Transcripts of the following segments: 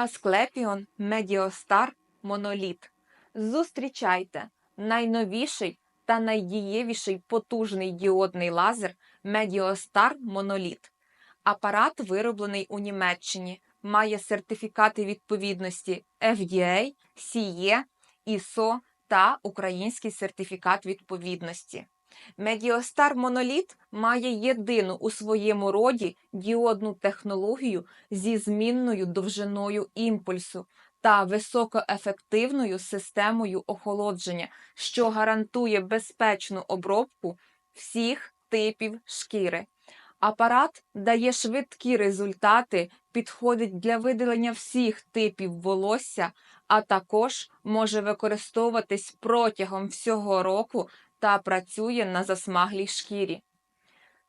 Asclepion Mediostar Monolith. Зустрічайте найновіший та найдієвіший потужний діодний лазер Mediostar Monolith. Апарат вироблений у Німеччині, має сертифікати відповідності FDA, CE, ISO та український сертифікат відповідності. Медіостар Моноліт має єдину у своєму роді діодну технологію зі змінною довжиною імпульсу та високоефективною системою охолодження, що гарантує безпечну обробку всіх типів шкіри. Апарат дає швидкі результати, підходить для видалення всіх типів волосся, а також може використовуватись протягом всього року та працює на засмаглій шкірі.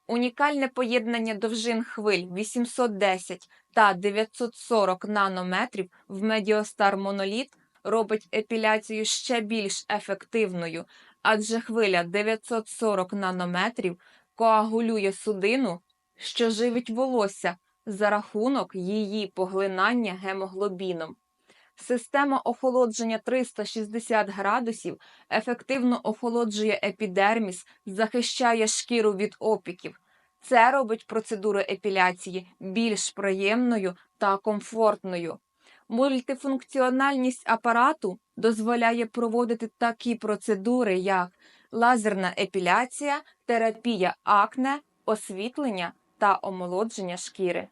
Унікальне поєднання довжин хвиль 810 та 940 нанометрів в Медіостар Моноліт робить епіляцію ще більш ефективною, адже хвиля 940 нанометрів коагулює судину, що живить волосся за рахунок її поглинання гемоглобіном. Система охолодження 360 градусів ефективно охолоджує епідерміс, захищає шкіру від опіків. Це робить процедуру епіляції більш приємною та комфортною. Мультифункціональність апарату дозволяє проводити такі процедури, як лазерна епіляція, терапія акне, освітлення та омолодження шкіри.